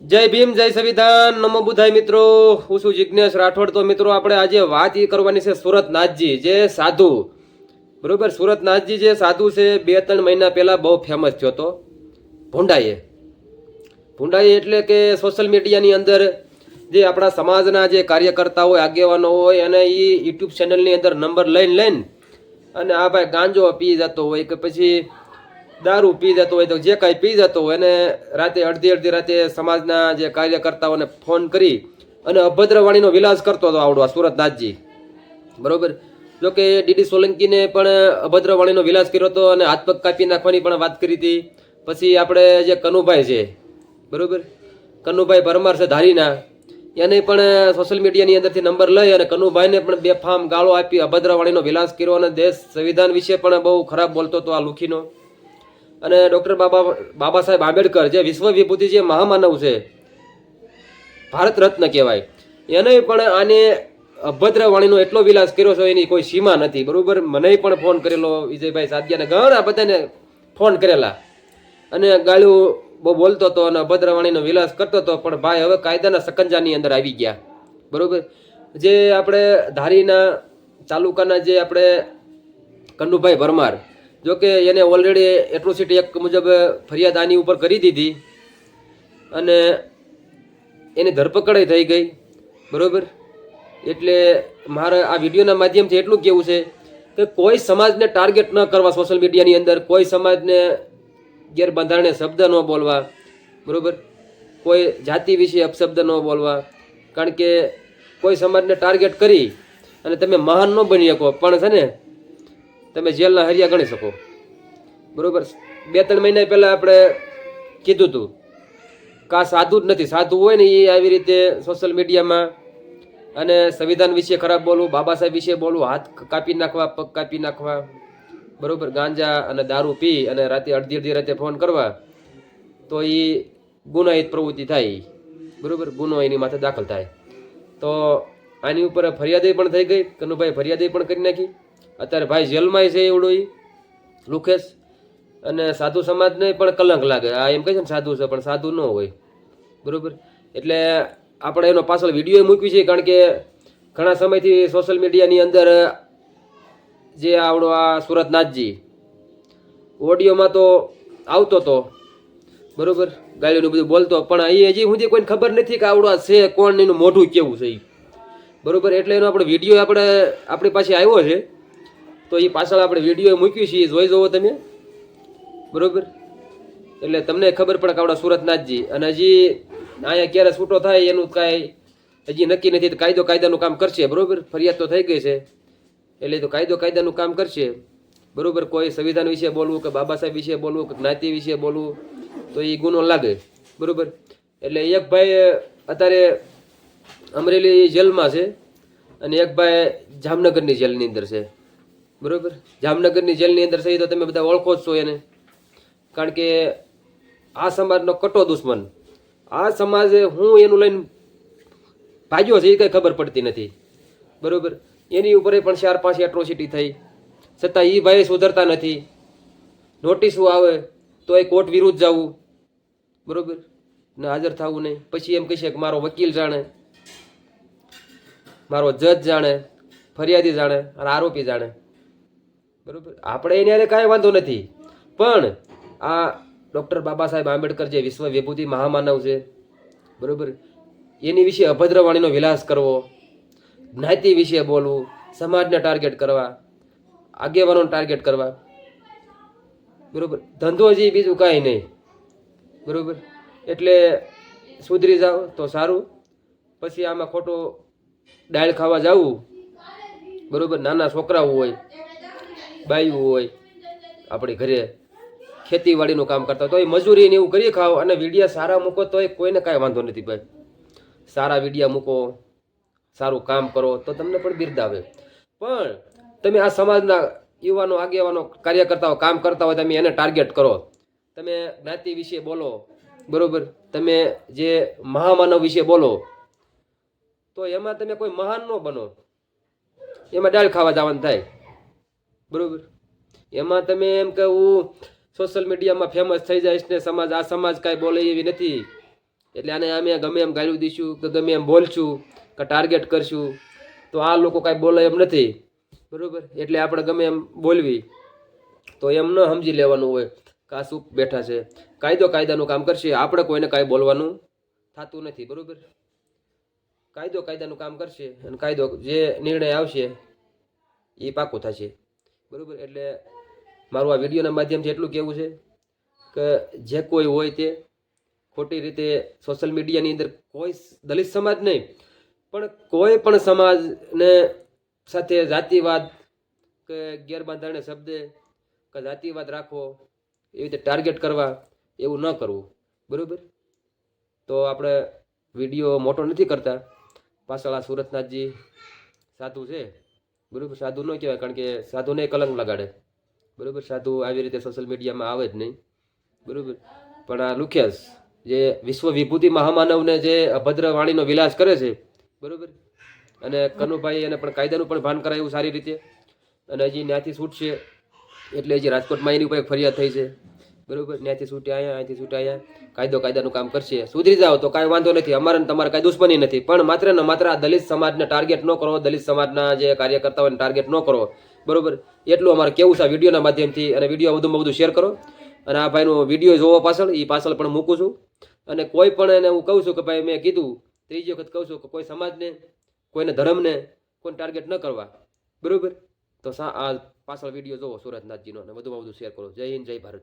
જય ભીમ, જય સંવિધાન, નમો બુધાય મિત્રો. હું છું જિજ્ઞેશ રાઠોડ. તો મિત્રો, આપણે આજે વાત એ કરવાની છે સુરત નાથજી જે સાધુ. બરોબર? સુરત નાથજી જે સાધુ છે, બે ત્રણ મહિના પહેલાં બહુ ફેમસ થયો હતો. ભૂંડાઈએ. ભૂંડાઈ એટલે કે સોશિયલ મીડિયાની અંદર જે આપણા સમાજના જે કાર્યકર્તા હોય આગેવાનો હોય અને એ યુટ્યુબ ચેનલની અંદર નંબર લઈને લઈને અને આ ભાઈ ગાંજો પી જતો હોય કે પછી દારૂ પી જતો હોય તો જે કાંઈ પી જતો હોય અને રાતે અડધી અડધી રાતે સમાજના જે કાર્યકર્તાઓને ફોન કરી અને અભદ્ર વાણીનો વિલાસ કરતો હતો આવડો, આ સુરતનાથજી બરોબર? જો કે ડીડી સોલંકીને પણ અભદ્ર વાણીનો વિલાસ કર્યો હતો અને હાથ પગ કાપી નાખવાની પણ વાત કરી હતી. પછી આપણે જે કનુભાઈ છે, બરોબર? કનુભાઈ પરમાર છે ધારીના. એને પણ સોશિયલ મીડિયાની અંદરથી નંબર લઈ અને કનુભાઈને પણ બે ફામ ગાળો આપી અભદ્રવાણીનો વિલાસ કર્યો અને દેશ સંવિધાન વિશે પણ બહુ ખરાબ બોલતો હતો આ લુખીનો. અને ડૉક્ટર બાબા બાબા સાહેબ આંબેડકર જે વિશ્વ વિભૂતિ જે મહામાનવ છે, ભારત રત્ન કહેવાય. એને પણ આને અભદ્ર વાણીનો એટલો વિલાસ કર્યો છે, એની કોઈ સીમા નથી. બરોબર? મને પણ ફોન કરેલો વિજયભાઈ સાદિયાને. ઘણા બધાને ફોન કરેલા. અને ગાળું બહુ બોલતો હતો અને અભદ્ર વાણીનો વિલાસ કરતો હતો, પણ ભાઈ હવે કાયદાના સકંજાની અંદર આવી ગયા. બરોબર? જે આપણે ધારીના તાલુકાના જે આપણે કન્નુભાઈ પરમાર જો કે એને ઓલરેડી એટ્રોસિટી એક્ટ મુજબ ફરિયાદ આની ઉપર કરી દીધી અને એની ધરપકડ થઈ ગઈ, બરાબર? એટલે મારા આ વિડીયોના માધ્યમથી એટલું કહેવું છે કે કોઈ સમાજને ટાર્ગેટ ન કરવા સોશિયલ મીડિયાની અંદર, કોઈ સમાજને ગેરબંધારણીય શબ્દ ન બોલવા, બરાબર? કોઈ જાતિ વિશે અપશબ્દ ન બોલવા, કારણ કે કોઈ સમાજને ટાર્ગેટ કરી અને તમે મહાન ન બની શકો. પણ છે ને તમે જેલના હરિયા ગણી શકો. બરોબર? બે ત્રણ મહિના પહેલાં આપણે કીધું હતું કા સાધુ જ નથી. સાધુ હોય ને એ આવી રીતે સોશિયલ મીડિયામાં અને સંવિધાન વિશે ખરાબ બોલવું, બાબા સાહેબ વિશે બોલવું, હાથ કાપી નાખવા, પગ કાપી નાખવા, બરોબર? ગાંજા અને દારૂ પી અને રાતે અડધી અડધી રાતે ફોન કરવા, તો એ ગુનાહિત પ્રવૃત્તિ થાય. બરોબર? ગુનો એની માથે દાખલ થાય. તો આની ઉપર ફરિયાદી પણ થઈ ગઈ. કનુભાઈ ફરિયાદી પણ કરી નાખી. અત્યારે ભાઈ જેલમાંય છે એવડો એ લુખેશ. અને સાધુ સમાજને પણ કલંક લાગે. આ એમ કહે છે ને સાધુ છે, પણ સાધુ ન હોય. બરોબર? એટલે આપણે એનો પાછળ વીડિયો મૂક્યું છે, કારણ કે ઘણા સમયથી સોશિયલ મીડિયાની અંદર જે આવડો આ સુરતનાથજી ઓડિયોમાં તો આવતો તો, બરોબર? ગાડીનું બધું બોલતો, પણ એ હજી સુધી કોઈને ખબર નથી કે આવડો આ છે કોણ એનું મોઢું કેવું છે એ બરોબર? એટલે એનો આપણે વીડિયો આપણે આપણી પાસે આવ્યો છે. તો એ પાછળ આપણે વીડિયો મૂક્યું છે એ જોઈ જવો તમે. બરોબર? એટલે તમને ખબર પડે કે આપણા સુરતનાથજી. અને હજી અહીંયા ક્યારે છૂટો થાય એનું કાંઈ હજી નક્કી નથી, તો કાયદો કાયદાનું કામ કરશે, બરોબર? ફરિયાદ તો થઈ ગઈ છે. એટલે તો કાયદો કાયદાનું કામ કરશે. બરોબર? કોઈ સંવિધાન વિશે બોલવું કે બાબા સાહેબ વિશે બોલવું કે જ્ઞાતિ વિશે બોલવું, તો એ ગુનો લાગે. બરોબર? એટલે એક ભાઈ અત્યારે અમરેલી જેલમાં છે, અને એક ભાઈ જામનગરની જેલની અંદર છે. બરોબર? જામનગરની જેલની અંદર સહી તો તમે બધા ઓળખો જ છો એને. કારણ કે આ સમાજનો કટો દુશ્મન. આ સમાજે હું એનું લઈને ભાગ્યો છે એ કંઈ ખબર પડતી નથી. બરોબર? એની ઉપર પણ ચાર પાંચ એટ્રોસિટી થઈ. છતાં એ ભાઈ સુધરતા નથી. નોટિસો આવે તો એ કોર્ટ વિરુદ્ધ જવું. બરોબર? ને હાજર થવું નહીં. પછી એમ કહેશે કે મારો વકીલ જાણે, મારો જજ જાણે, ફરિયાદી જાણે અને આરોપી જાણે. બરોબર? આપણે એને હારે કાંઈ વાંધો નથી. પણ આ ડૉક્ટર બાબા સાહેબ આંબેડકર જે વિશ્વ વિભૂતિ મહામાનવ છે, બરોબર? એની વિશે અભદ્ર વાણીનો વિલાસ કરવો, જ્ઞાતિ વિશે બોલવું, સમાજને ટાર્ગેટ કરવા, આગેવાનોને ટાર્ગેટ કરવા, બરોબર? ધંધો જે બીજું કાંઈ નહીં, બરોબર? એટલે સુધરી જાઓ તો સારું. પછી આમાં ખોટો દાળ ખાવા જવું, બરોબર? નાના છોકરાઓ હોય બાયું હોય, આપણી ઘરે ખેતીવાડીનું કામ કરતા તો એ મજૂરી ને એવું કરી ખાઓ અને વિડીયા સારા મૂકો તો એ કોઈને કાંઈ વાંધો નથી ભાઈ. સારા વિડીયા મૂકો, સારું કામ કરો, તો તમને પણ બિરદાવે પણ તમે આ સમાજના યુવાનો, આગેવાનો, કાર્યકર્તાઓ, કામ કરતા હોય, તમે એને ટાર્ગેટ કરો. તમે જ્ઞાતિ વિશે બોલો, બરોબર? તમે જે મહામાનવ વિશે બોલો, તો એમાં તમે કોઈ મહાન ન બનો. એમાં દાળ ખાવા જવાનું થાય. બરોબર. એમાં તમે એમ કે સોશિયલ મીડિયામાં ફેમસ થઈ જઈશ ને સમાજ, આ સમાજ કાંઈ બોલે એવી નથી. એટલે આને અમે ગમે એમ ગાળ્યું દઈશું કે ગમે એમ બોલશું કે ટાર્ગેટ કરશું, તો આ લોકો કાંઈ બોલે એમ નથી. બરોબર? એટલે આપણે ગમે એમ બોલવી. તો એમ ન સમજી લેવાનું હોય કે શું બેઠા છે. કાયદો કાયદાનું કામ કરશે. આપણે કોઈને કાંઈ બોલવાનું થતું નથી. બરોબર? કાયદો કાયદાનું કામ કરશે અને કાયદો જે નિર્ણય આવશે એ પાકું થશે. બરોબર? એટલે મારું આ વિડીયોના માધ્યમથી એટલું કહેવું છે કે જે કોઈ હોય તે ખોટી રીતે સોશિયલ મીડિયાની અંદર કોઈ દલિત સમાજ નહીં, પણ કોઈ પણ સમાજને સાથે જાતિવાદ કે ગેરબાંધારણે શબ્દ કે જાતિવાદ રાખવો, એવી રીતે ટાર્ગેટ કરવા એવું ન કરવું. બરોબર? તો આપણે વીડિયો મોટો નથી કરતા. પાછળ આ સુરતનાથજી સાધુ છે. બરોબર, સાધુ ન કહેવાય, કારણ કે સાધુને કલંક લગાડે. બરાબર, સાધુ આવી રીતે સોશિયલ મીડિયામાં આવે જ નહીં. બરાબર, પણ આ લુખ્યાસ, જે વિશ્વ વિભૂતિ મહામાનવને જે અભદ્ર વાણીનો વિલાસ કરે છે, બરાબર? અને કનુભાઈ એને પણ કાયદાનું પણ ભાન કરાયું સારી રીતે. અને હજી ત્યાંથી છૂટશે, એટલે હજી રાજકોટમાં એની ઉપર ફરિયાદ થઈ છે. બરોબર? ત્યાંથી છૂટે અહીંયા અહીંથી છૂટે અહીંયા કાયદો કાયદાનું કામ કરશે. સુધરી જાઓ તો કાંઈ વાંધો નથી. અમારે તમારે કાંઈ દુશ્મની નથી. પણ માત્ર ને માત્ર આ દલિત સમાજને ટાર્ગેટ ન કરો, દલિત સમાજના જે કાર્યકર્તાઓને ટાર્ગેટ ન કરો. બરોબર? એટલું અમારે કેવું છે આ વિડીયોના માધ્યમથી. અને વીડિયો વધુમાં વધુ શેર કરો. અને આ ભાઈનો વીડિયો જોવો પાછળ. એ પાછળ પણ મૂકું છું. અને કોઈ પણ એને હું કહું છું કે ભાઈ મેં કીધું, ત્રીજી વખત કહું છું કે કોઈ સમાજને, કોઈને ધર્મને કોઈને ટાર્ગેટ ન કરવા. બરોબર? તો સા આ પાછળ વીડિયો જોવો સુરતનાથજીનો અને વધુમાં વધુ શેર કરો. જય હિન્દ, જય ભારત.